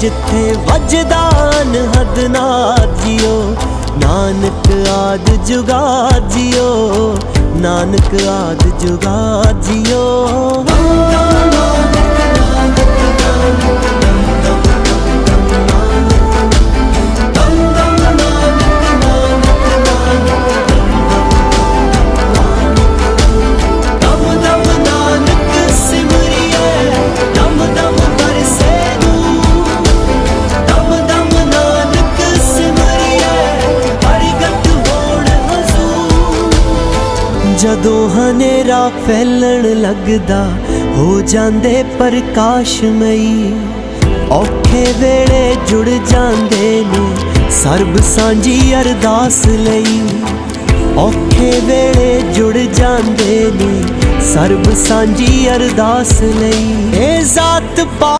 ਜਿੱਥੇ ਵੱਜਦਾ ਅਨਹਦ ਨਾਦ ਜਿਓ ਨਾਨਕ ਆਦ ਜੁਗਾ ਜਿਓ ਨਾਨਕ ਆਦ ਜੁਗਾ ਜਿਓ। ਜਦੋਂ ਹਨੇਰਾ ਫੈਲਣ ਲੱਗਦਾ, ਹੋ ਜਾਂਦੇ ਪ੍ਰਕਾਸ਼ਮਈ। ਔਖੇ ਵੇਲੇ ਜੁੜ ਜਾਂਦੇ ਨੇ, ਸਰਬ ਸਾਂਝੀ ਅਰਦਾਸ ਲਈ। ਔਖੇ ਵੇਲੇ ਜੁੜ ਜਾਂਦੇ ਨੇ, ਸਰਬ ਸਾਂਝੀ ਅਰਦਾਸ ਲਈ। ਇਹ ਜ਼ਾਤ